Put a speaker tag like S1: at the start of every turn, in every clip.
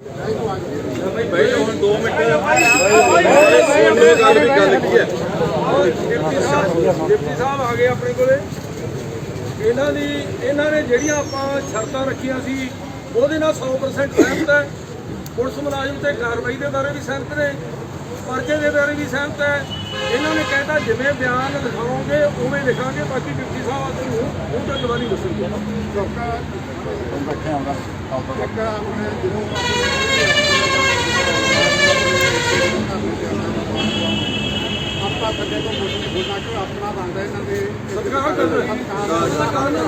S1: ਭਾਈ ਹੁਣ 2 ਮਿੰਟ ਗੱਲ ਵੀ ਗੱਲ ਕੀ ਹੈ
S2: ਡਿਪਟੀ ਸਾਹਿਬ ਡਿਪਟੀ ਸਾਹਿਬ ਆ ਗਏ ਆਪਣੇ ਕੋਲੇ ਇਹਨਾਂ ਦੀ ਇਹਨਾਂ ਨੇ ਜਿਹੜੀਆਂ ਆਪਾਂ ਸ਼ਰਤਾਂ ਰੱਖੀਆਂ ਸੀ ਉਹਦੇ ਨਾਲ 100% ਸਹਿਮਤ ਹੈ ਪੁਲਿਸ ਮੁਲਾਜ਼ਮ ਤੇ ਕਾਰਵਾਈ ਦੇ ਬਾਰੇ ਵੀ ਸਹਿਮਤ ਨੇ ਪਰਚੇ ਦੇ ਬਾਰੇ ਵੀ ਸਹਿਮਤ ਹੈ ਇਹਨਾਂ ਨੇ ਕਹਿਤਾ, ਜਿਵੇਂ ਬਿਆਨ ਲਿਖਾਓਗੇ, ਉਵੇਂ ਲਿਖਾਂਗੇ, ਬਾਕੀ ਡਿਪਟੀ ਸਾਹਿਬ ਆ ਕੇ ਉਹ ਉਹ ਤਾਂ ਜਵਾਨੀ ਦੱਸਣਗੇ।
S3: ਆਪਾਂ ਥੱਲੇ ਤੋਂ ਕੁਝ ਨਹੀਂ ਬੋਲਣਾ ਕਿ ਆਪਣਾ ਬਣਦਾ ਇਹਨਾਂ ਦੇ
S2: ਸਰਕਾਰ ਸਰਕਾਰ ਨੇ।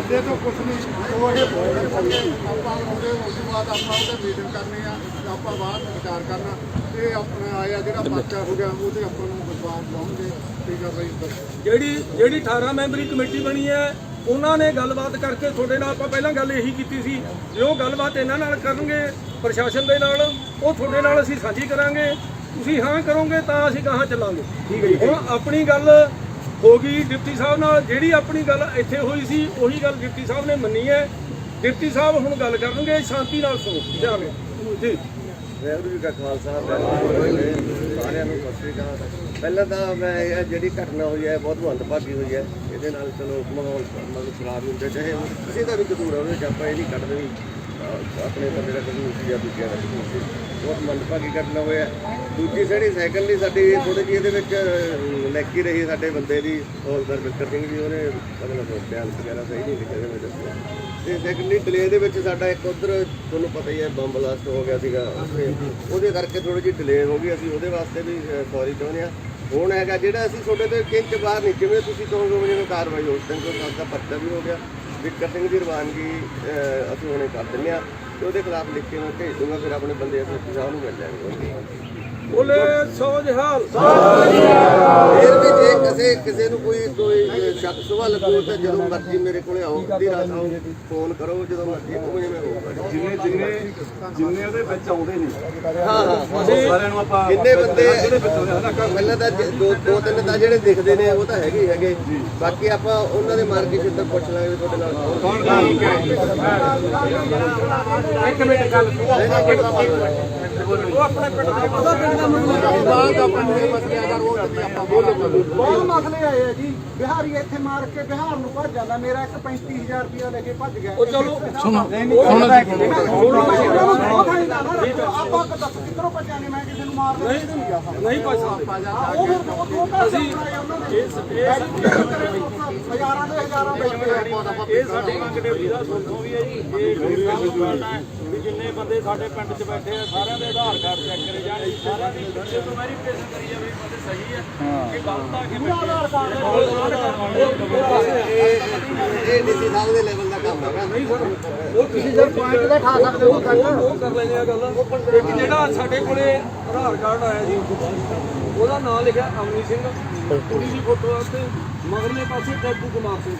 S3: ਅੱਧੇ ਤੋਂ ਕੁਝ ਨਹੀਂ। ਉਹ ਇਹ ਬੋਲ ਰਹੇ ਸਕਦੇ ਆਪਾਂ ਉਹਦੇ ਉਸ ਤੋਂ ਬਾਅਦ ਆਪਾਂ ਉਹਦੇ ਮੀਟਿੰਗ ਕਰਨੀ ਆ। ਆਪਾਂ ਬਾਅਦ ਵਿੱਚ ਵਿਚਾਰ ਕਰਨਾ। ਇਹ ਆਪਣਾ ਆਇਆ ਜਿਹੜਾ ਪਰਚਾ ਹੋ ਗਿਆ ਉਹਦੇ ਆਪਾਂ ਨੂੰ ਵਿਸ਼ਵਾਸ ਲਾਉਂਗੇ ਠੀਕ ਆ ਬਈ ਬਸ।
S2: ਜਿਹੜੀ ਜਿਹੜੀ 18 ਮੈਂਬਰੀ ਕਮੇਟੀ ਬਣੀ ਹੈ ਉਹਨਾਂ ਨੇ ਗੱਲਬਾਤ ਕਰਕੇ ਤੁਹਾਡੇ ਨਾਲ ਆਪਾਂ ਪਹਿਲਾਂ ਗੱਲ ਇਹੀ ਕੀਤੀ ਸੀ। ਜੇ ਉਹ ਗੱਲਬਾਤ ਇਹਨਾਂ ਨਾਲ ਕਰਨਗੇ ਪ੍ਰਸ਼ਾਸਨ ਦੇ ਨਾਲ ਉਹ ਤੁਹਾਡੇ ਨਾਲ ਅਸੀਂ ਸਾਂਝੀ ਕਰਾਂਗੇ। ਤੁਸੀਂ ਹਾਂ ਕਰੋਗੇ ਤਾਂ ਅਸੀਂ ਕਹਾਂ ਚੱਲਾਂਗੇ। ਠੀਕ ਹੈ ਜੀ। ਹੁਣ ਆਪਣੀ ਗੱਲ ਹੋ ਗਈ ਡਿਪਟੀ ਸਾਹਿਬ ਨਾਲ ਜਿਹੜੀ ਆਪਣੀ ਗੱਲ ਇੱਥੇ ਹੋਈ ਸੀ ਉਹੀ ਗੱਲ ਡਿਪਟੀ ਸਾਹਿਬ ਨੇ ਮੰਨੀ ਹੈ। ਡਿਪਟੀ ਸਾਹਿਬ ਹੁਣ ਗੱਲ ਕਰਨਗੇ ਸ਼ਾਂਤੀ ਨਾਲ ਸੁਣੋ ਨਾਲ। ਜੀ।
S4: ਵਾਹਿਗੁਰੂ ਜੀ ਕਾ ਖਾਲਸਾ। ਸਾਰਿਆਂ ਨੂੰ ਸਤਿ ਸ੍ਰੀ ਅਕਾਲ। ਪਹਿਲਾਂ ਤਾਂ ਮੈਂ ਇਹ ਜਿਹੜੀ ਘਟਨਾ ਹੋਈ ਹੈ ਬਹੁਤ ਮੰਦਭਾਗੀ ਹੋਈ ਹੈ। ਇਹਦੇ ਨਾਲ ਚਲੋ ਮਾਹੌਲ ਮਤਲਬ ਖਰਾਬ ਹੁੰਦੇ ਚਾਹੇ ਕਿਸੇ ਦਾ ਵੀ ਕਸੂਰ ਹੋਵੇ ਜੇ ਆਪਾਂ ਇਹ ਨਹੀਂ ਕੱਢਦੇ ਵੀ ਆਪਣੇ ਬੰਦੇ ਦਾ ਕਸੂਰ ਸੀ ਜਾਂ ਦੂਜਿਆਂ ਦਾ ਕਸੂਰ ਸੀ। ਬਹੁਤ ਮੰਦਭਾਗੀ ਘਟਨਾ ਹੋਇਆ। ਦੂਜੀ ਜਿਹੜੀ ਸੈਕੰਡਲੀ ਸਾਡੀ ਥੋੜੀ ਜਿਹੀ ਇਹਦੇ ਵਿੱਚ ਲੈਕੀ ਰਹੀ ਸਾਡੇ ਬੰਦੇ ਦੀ ਹੌਲਦਾਰ ਬਿਲਕਰ ਸਿੰਘ ਜੀ ਉਹਨੇ ਮਤਲਬ ਬਿਆਨ ਵਗੈਰਾ ਸਹੀ ਨਹੀਂ ਲਿਖੇ, ਉਹਨੇ ਦੱਸਿਆ। ਤੇ ਸੈਕੰਡਲੀ ਡਿਲੇ ਦੇ ਵਿੱਚ ਸਾਡਾ ਇੱਕ ਉਧਰ, ਤੁਹਾਨੂੰ ਪਤਾ ਹੀ ਹੈ, ਬੰਬ ਬਲਾਸਟ ਹੋ ਗਿਆ ਸੀਗਾ, ਉੱਥੇ। ਉਹਦੇ ਕਰਕੇ ਥੋੜੀ ਜਿਹੀ ਡਿਲੇ ਹੋ ਗਈ, ਅਸੀਂ ਉਹਦੇ ਵਾਸਤੇ ਵੀ ਸੌਰੀ ਚਾਹੁੰਦੇ ਆ ਹੁਣ ਹੈਗਾ ਜਿਹੜਾ ਅਸੀਂ ਤੁਹਾਡੇ 'ਤੇ ਕਿੰਚ ਬਾਹਰ ਨਹੀਂ, ਜਿਵੇਂ ਤੁਸੀਂ ਕਹੋਗੇ ਉਵੇਂ ਜਿਵੇਂ ਕਾਰਵਾਈ ਹੋ, ਉਸ ਤੋਂ ਸਾਡਾ ਪਰਚਾ ਵੀ ਹੋ ਗਿਆ। ਵਿਕਰ ਸਿੰਘ ਦੀ ਰਵਾਨਗੀ ਅਸੀਂ ਹੁਣੇ ਕਰ ਦਿੰਦੇ ਆ ਤੇ ਉਹਦੇ ਖਿਲਾਫ ਲਿਖ ਕੇ ਮੈਂ ਭੇਜ ਦੂੰਗਾ ਫਿਰ ਆਪਣੇ ਬੰਦੇ ਅਸੀਂ ਸਾਹਿਬ ਨੂੰ ਮਿਲ ਜਾਣਗੇ
S2: ਬੋਲੇ ਸੋ ਜਹਾਲ
S4: ਫਿਰ ਵੀ ਜੇ ਕਿਸੇ ਕਿਸੇ ਨੂੰ ਕੋਈ ਕੋਈ ਸ਼ੱਕ ਸੁਭਾ ਲੱਗੂ ਤਾਂ ਜਦੋਂ ਮਰਜ਼ੀ ਮੇਰੇ ਕੋਲੇ ਆਓ ਅੱਧੀ ਰਾਤ ਆਓ ਫੋਨ ਕਰੋ ਜਦੋਂ ਮਰਜ਼ੀ ਉਹ ਜਿਵੇਂ ਹੋਊਗਾ।
S1: ਜਿੰਨੇ ਜਿੰਨੇ ਜਿੰਨੇ ਉਹਦੇ ਵਿੱਚ ਆਉਂਦੇ ਨੇ
S4: ਹਾਂ ਹਾਂ।
S1: ਸਾਰਿਆਂ ਨੂੰ ਆਪਾਂ
S4: ਕਿੰਨੇ ਬੰਦੇ ਪਹਿਲਾਂ ਤਾਂ ਦੋ ਦੋ ਤਿੰਨ ਤਾਂ ਜਿਹੜੇ ਦਿਖਦੇ ਨੇ ਉਹ ਤਾਂ ਹੈਗੇ ਹੈਗੇ। ਬਾਕੀ ਆਪਾਂ ਉਹਨਾਂ ਦੇ ਮਾਰਕੀਟ ਅੰਦਰ ਪੁੱਛ ਲਾਂਗੇ ਤੁਹਾਡੇ ਨਾਲ ਕੌਣ
S2: ਇੱਕ ਮਿੰਟ ਗੱਲ ਉਹ ਆਪਣੇ ਪਿੰਡ ਦਾ ਉਹਦਾ ਪਿੰਡ ਦਾ ਮੈਨੂੰ
S3: ਬਾਅਦ ਆਪਾਂ ਨੂੰ ਇਹ ਮਸਲੇ ਅਗਰ ਉਹ ਆਪਾਂ
S5: ਬਹੁਤ ਮਸਲੇ ਆਏ ਆ ਜੀ ਬਿਹਾਰੀ ਇੱਥੇ ਮਾਰ ਕੇ ਬਿਹਾਰ ਨੂੰ ਭੱਜ ਜਾਂਦਾ ਮੇਰਾ ਇੱਕ 35000 ਰੁਪਇਆ ਲੈ ਕੇ ਭੱਜ ਗਿਆ
S2: ਉਹ ਚਲੋ
S5: ਸੁਣੋ ਆਪਾਂ ਕਦ ਦੱਸ ਕਿੱਧਰੋਂ ਮੈਂ ਕਿਸੇ ਨੂੰ ਮਾਰ ਨਹੀਂ ਨਹੀਂ ਗਿਆ
S2: ਨਹੀਂ
S5: ਉਹ ਫਿਰ ਉਹ ਉਹ ਪੈਸੇ ਬਣਾਏ ਹਜ਼ਾਰਾਂ ਦੇ ਹਜ਼ਾਰਾਂ ਬੈਠੇ
S2: ਇਹ ਸਾਡੀ ਮੰਗ ਦਾ ਸੋਚੋ ਵੀ ਹੈ ਜੀ ਇਹ ਜਿੰਨੇ ਬੰਦੇ ਸਾਡੇ ਪਿੰਡ 'ਚ ਬੈਠੇ ਆ ਸਾਰਿਆਂ ਦੇ ਆਧਾਰ ਕਾਰਡ ਚੈੱਕ ਕਰੇ ਜਾਣ। ਸਾਰਿਆਂ ਦੀ ਜਦੋਂ ਵੈਰੀਫਿਕੇਸ਼ਨ ਕਰੀ ਜਾਵੇ ਵੀ ਬੰਦੇ ਸਹੀ ਹੈ। ਕਿ ਗਲਤ ਆ ਕਿ
S4: ਇਹ ਡੀਸੀ ਸਾਹਿਬ ਦੇ ਲੈਵਲ ਦਾ ਕੰਮ ਹੈਗਾ
S2: ਨਹੀਂ ਸਰ। ਉਹ ਤੁਸੀਂ ਜਦ ਪੁਆਇੰਟ ਦਾ ਠਾ ਸਕਦੇ ਹੋ ਉਹ ਕਰ ਲੈਂਦੇ ਆ ਗੱਲ। ਇੱਕ ਜਿਹੜਾ ਸਾਡੇ ਕੋਲੇ ਆਧਾਰ ਕਾਰਡ ਆਇਆ ਜੀ ਉਹਦਾ ਨਾਮ ਲਿਖਿਆ ਅਮਨੀ ਸਿੰਘ। ਕੁੜੀ ਦੀ ਫੋਟੋ ਆ ਤੇ ਮਗਰਲੇ ਪਾਸੇ ਟੈਬੂ ਕੁਮਾਰ ਸਿੰਘ।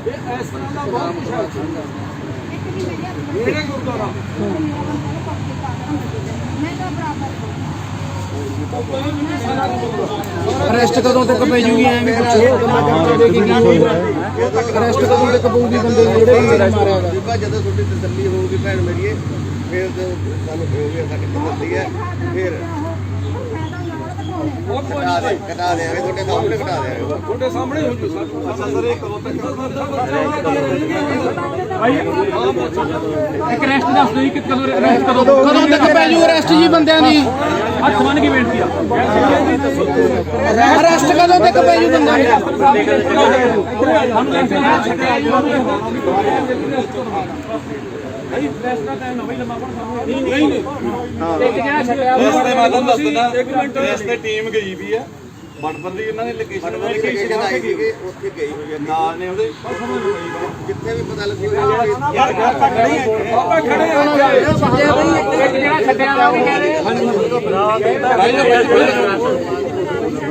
S2: ਇਹ ਇਸ ਤਰ੍ਹਾਂ ਦਾ ਬਹੁਤ ਕੁਛ ਹੈ ਮੇਰੇ ਗੁਰਦੁਆਰਾ
S5: ਅਰੈਸਟ ਕਦੋਂ ਤੱਕ ਪੈ ਜੂਗੀ ਐਵੇਂ ਅਰੈਸਟ ਕਦੋਂ ਤੱਕ ਪਊਗੀ ਬੰਦੇ ਨੂੰ, ਜਿਹੜੇ ਬੰਦੇ ਨੇ ਮਾਰਿਆ ਗਾ?
S4: ਜਦੋਂ ਤੁਹਾਡੀ ਤਸੱਲੀ ਹੋਊਗੀ ਭੈਣ ਮੇਰੀਏ ਫਿਰ ਸਾਨੂੰ ਕਹੋਗੇ ਸਾਡੀ ਤਸੱਲੀ ਹੈ ਫਿਰ
S2: ਬਹੁਤ ਕੁਛ
S4: ਕਟਾ ਦੇ ਕਟਾ ਦੇਵਾਂਗੇ ਤੁਹਾਡੇ ਸਾਹਮਣੇ ਕਟਾ ਦੇਵਾਂਗੇ
S2: ਤੁਹਾਡੇ ਸਾਹਮਣੇ ਹੋ ਜੂ ਸਰ। ਸਰ ਇੱਕ
S6: ਇੱਕ ਰੈਸਟ ਦੱਸ ਦਿਓ ਜੀ ਕਿ ਕਦੋਂ ਰੈਸਟ ਕਦੋਂ ਕਦੋਂ ਤੱਕ ਪੈ ਜੂ ਅਰੈਸਟ ਜੀ ਬੰਦਿਆਂ ਦੀ? ਹੱਥ ਬੰਨ ਕੇ ਬੇਨਤੀ ਆ।
S5: ਅਰੈਸਟ ਕਦੋਂ ਤੱਕ ਪੈ ਜੂ ਬੰਦਿਆਂ ਦੀ?
S2: ਨਹੀਂ ਨਹੀਂ
S6: ਇੱਕ ਜਿਹੜਾ ਛੱਡਿਆ
S1: ਇਸ ਤੇ ਮੈਂ ਤੁਹਾਨੂੰ ਦੱਸ ਦਿੰਦਾ ਇਸ ਤੇ ਟੀਮ ਗਈ ਵੀ ਆ ਬਟਪਰ ਦੀ ਇਹਨਾਂ ਨੇ ਲੋਕੇਸ਼ਨ ਵਾਲੀ
S4: ਲੋਕੇਸ਼ਨ ਆਈ ਸੀਗੀ ਉੱਥੇ ਗਈ ਹੋਈ ਹੈ
S1: ਨਾਲ ਨੇ ਉਹਦੇ
S4: ਜਿੱਥੇ ਵੀ ਪਤਾ ਲੱਗੂਗਾ
S1: ਯਾਰ ਗੱਲ ਤਾਂ ਖੜੀ ਹੈ
S2: ਆਪਾਂ ਖੜੇ ਆ
S6: ਇੱਕ ਜਿਹੜਾ ਛੱਡਿਆ ਵਾ ਵੀ ਕਹਿੰਦੇ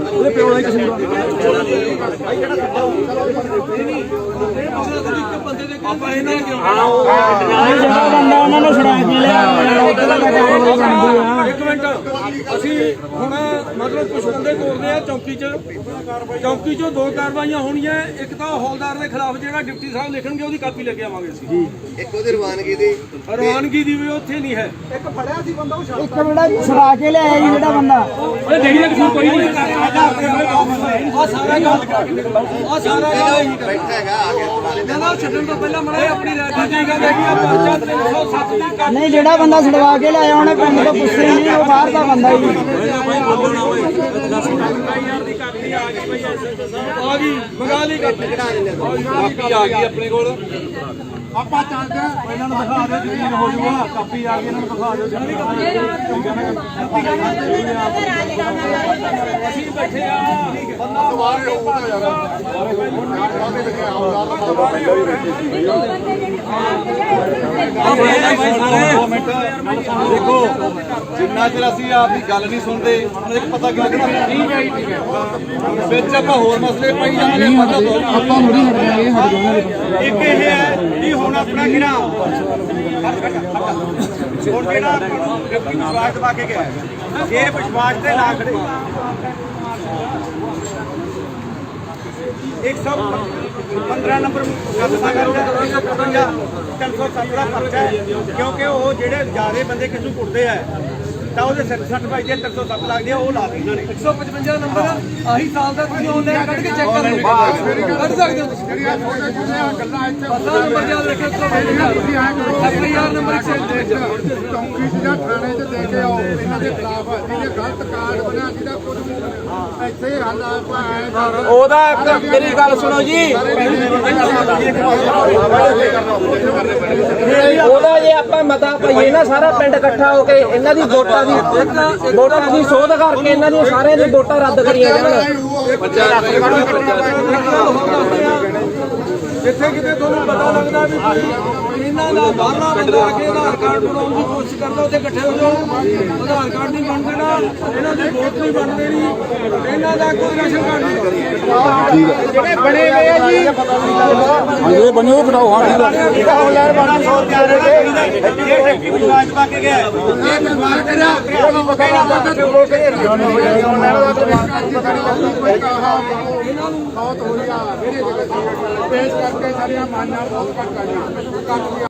S2: ਉਹਦੇ ਪਿਓ ਦਾ ਹੀ ਕਸੂਰ ਆ ਇੱਕ ਬੰਦੇ ਦੇ ਆਪਾਂ ਇਹਨਾਂ ਕਿਉਂ
S6: ਬੰਦਾ ਉਹਨਾਂ ਨੂੰ ਛੁਡਾ ਕੇ ਲਿਆ
S2: ਇੱਕ ਮਿੰਟ ਅਸੀਂ ਹੁਣ ਮਤਲਬ ਕੁਝ ਬੰਦੇ ਤੋਰਦੇ ਆ ਚੌਕੀ 'ਚ ਚੌਕੀ 'ਚੋਂ ਦੋ ਕਾਰਵਾਈਆਂ ਹੋਣੀਆਂ ਇੱਕ ਤਾਂ ਹੌਲਦਾਰ ਦੇ ਖਿਲਾਫ ਜਿਹੜਾ ਡਿਪਟੀ ਸਾਹਿਬ ਲਿਖਣਗੇ ਉਹਦੀ ਕਾਪੀ ਲੈ ਕੇ ਆਵਾਂਗੇ ਅਸੀਂ
S4: ਇੱਕ ਉਹਦੀ ਰਵਾਨਗੀ ਦੀ
S2: ਰਵਾਨਗੀ ਦੀ ਵੀ ਉੱਥੇ ਨਹੀਂ ਹੈ
S5: ਇੱਕ ਫੜਿਆ ਸੀ। ਬੰਦਾ ਉਹ
S7: ਇੱਕ ਬੜਾ ਛੁਡਾ ਕੇ ਲਿਆਇਆ ਜੀ ਜਿਹੜਾ ਬੰਦਾ
S6: ਓਏ ਦੇਣੀ ਦਾ ਕਸੂਰ ਕੋਈ ਨਹੀਂ
S2: ਆ ਸਾਰਾ ਗੱਲ ਆ ਸਾਰਾ ਗੱਲ
S4: ਬੈਠਾ ਹੈਗਾ। ਆ ਗਿਆ
S2: ਨਾ ਨਾ ਛੱਡਣ ਤੋਂ ਪਹਿਲਾਂ ਮੜਾ ਆਪਣੀ ਰਾਇ ਦੀ ਗੱਲ ਹੈ ਆ ਪਰਚਾ 307 ਦੀ ਕਾਪੀ
S7: ਨਹੀਂ, ਜਿਹੜਾ ਬੰਦਾ ਛੁਡਵਾ ਕੇ ਲਾਇਆ ਉਹਨੇ ਪਿੰਡ ਤੋਂ ਪੁੱਛਿਆ ਨਹੀਂ, ਉਹ ਬਾਹਰ ਦਾ ਬੰਦਾ ਜੀ
S2: ਆ ਗਈ ਮੰਗਾ ਲਈ ਕਾਪੀ
S1: ਆ ਗਈ ਆਪਣੇ ਕੋਲ।
S3: ਆਪਾਂ ਚੱਲਦੇ ਆ
S1: ਇਹਨਾਂ ਨੂੰ ਦਿਖਾ ਦਿਓ ਜ਼ਮੀਨ ਹੋ ਜਾਊਗਾ ਕਾਪੀ ਆ ਗਈ ਇਹਨਾਂ ਨੂੰ ਦਿਖਾ ਦਿਓ
S2: ਅਸੀਂ ਬੈਠੇ ਆ
S3: ਦੁਬਾਰੇ ਹੋਊਗਾ ਯਾਰ। ਉਹਦੇ ਵਿੱਚ ਆਉਂਦਾ
S1: ਦੇਖੋ। ਜਿੰਨਾ ਚਿਰ ਅਸੀਂ ਆਪਦੀ ਗੱਲ ਨਹੀਂ ਸੁਣਦੇ ਉਹਨਾਂ ਇੱਕ ਪਤਾ ਕੀ ਲੱਗਣਾ ਠੀਕ ਹੈ ਠੀਕ ਹੈ। ਵਿੱਚ ਆਪਾਂ ਹੋਰ ਮਸਲੇ ਪਾਈ ਜਾਂਦੇ ਨੇ ਆਪਾਂ ਮੁੜੀ ਹਟ ਜਾਵਾਂਗੇ ਹਟ ਜਾਵਾਂਗੇ
S5: ਇੱਕ ਇਹ ਹੈ ਵੀ ਹੁਣ ਆਪਣਾ ਕਿਹੜਾ ਹੁਣ ਜਿਹੜਾ ਵਿਅਕਤੀ ਵਿਸ਼ਵਾਸ ਦਵਾ ਕੇ ਗਿਆ ਇਹ ਵਿਸ਼ਵਾਸ ਤੇ ਨਾ ਖੜੇ। 115 ਨੰਬਰ ਗੱਲਸਾ ਕਰਦਾ 307 ਦਾ ਪਰਚਾ ਹੈ, ਕਿਉਂਕਿ ਉਹ ਜਿਹੜੇ ਜ਼ਿਆਦੇ ਬੰਦੇ ਕਿਸ ਨੂੰ ਕੁੱਟਦੇ ਆ ਤਾਂ ਉਹਦੇ ਸਿਰ ਸੱਟ ਵੱਜਦੇ 307 ਲੱਗਦੇ ਆ ਉਹ ਲਾ ਦੇ ਇਹਨਾਂ ਨੇ
S2: 155 ਨੰਬਰ ਆਹੀ ਸਾਲ ਦਾ ਤੁਸੀਂ ਆਨਲਾਈਨ ਕੱਢ ਕੇ ਚੈੱਕ ਕਰ ਲਓ। ਕੱਢ ਸਕਦੇ ਹੋ ਤੁਸੀਂ? ਪਤਾ ਨੰਬਰ ਯਾਦ ਨੰਬਰ। 163
S3: ਚੌਂਕੀ 'ਚ ਜਾਂ ਥਾਣੇ 'ਚ ਦੇ ਕੇ ਆਓ ਇਹਨਾਂ ਦੇ ਖਿਲਾਫ ਜਿਹਨੇ ਗਲਤ ਕਾਰਡ ਬਣਿਆ ਜਿਹਦਾ ਕੁਝ ਇੱਥੇ ਹੱਲ ਆਪਾਂ ਐਂ ਕਰ
S5: ਉਹਦਾ ਮੇਰੀ ਗੱਲ ਸੁਣੋ ਜੀ।
S7: ਉਹਦਾ ਜੇ ਆਪਾਂ ਮਤਾ ਪਈਏ ਨਾ ਸਾਰਾ ਪਿੰਡ ਇਕੱਠਾ ਹੋ ਕੇ ਇਹਨਾਂ ਦੀ ਵੋਟਾਂ ਵੋਟਾਂ ਦੀ ਸੋਧ ਕਰਕੇ ਇਹਨਾਂ ਦੀਆਂ ਸਾਰਿਆਂ ਦੀ ਵੋਟਾਂ ਰੱਦ ਕਰੀਆਂ ਜਾਣ।
S2: ਜਿੱਥੇ ਕਿਤੇ ਤੁਹਾਨੂੰ ਪਤਾ ਲੱਗਦਾ ਵੀ ਕੋਈ ਇਹਨਾਂ ਦਾ ਬਾਹਰਲਾ ਬੰਦਾ ਆ ਕੇ ਆਧਾਰ ਕਾਰਡ ਬਣਾਉਣ ਦੀ ਕੋਸ਼ਿਸ਼ ਕਰਦਾ ਉੱਥੇ ਇਕੱਠੇ ਹੋ ਜਾਓ। ਆਧਾਰ ਕਾਰਡ ਨਹੀਂ ਬਣ ਦੇਣਾ ਇਹਨਾਂ ਦੀ ਵੋਟ ਨਹੀਂ ਬਣ ਦੇਣੀ ਇਹਨਾਂ ਦਾ ਕੋਈ ਰਾਸ਼ਨ ਕਾਰਡ ਨਹੀਂ
S5: ਜਿਹੜੇ ਬਣੇ ਹੋਏ ਆ ਜੀ।
S1: ਬਣਿਓ ਹਾਂ
S5: ਆਨਲਾਈਨ ਬਣਾ ਸੌ ਤਿਆਰ ਹੈ ਇਹ ਵਿਅਕਤੀ ਵਿਸ਼ਵਾਸ ਦਵਾ ਕੇ ਗਿਆ ਇਹ ਵਿਸ਼ਵਾਸ ਕਰਿਆ
S3: ਬਹੁਤ ਹੋ ਰਿਹਾ। ਮੇਰੇ ਪੇਸ਼ ਕਰਕੇ ਸਾਰੀਆਂ ਮਾਨਾਂ ਬਹੁਤ ਘੱਟ ਆ ਜੀ।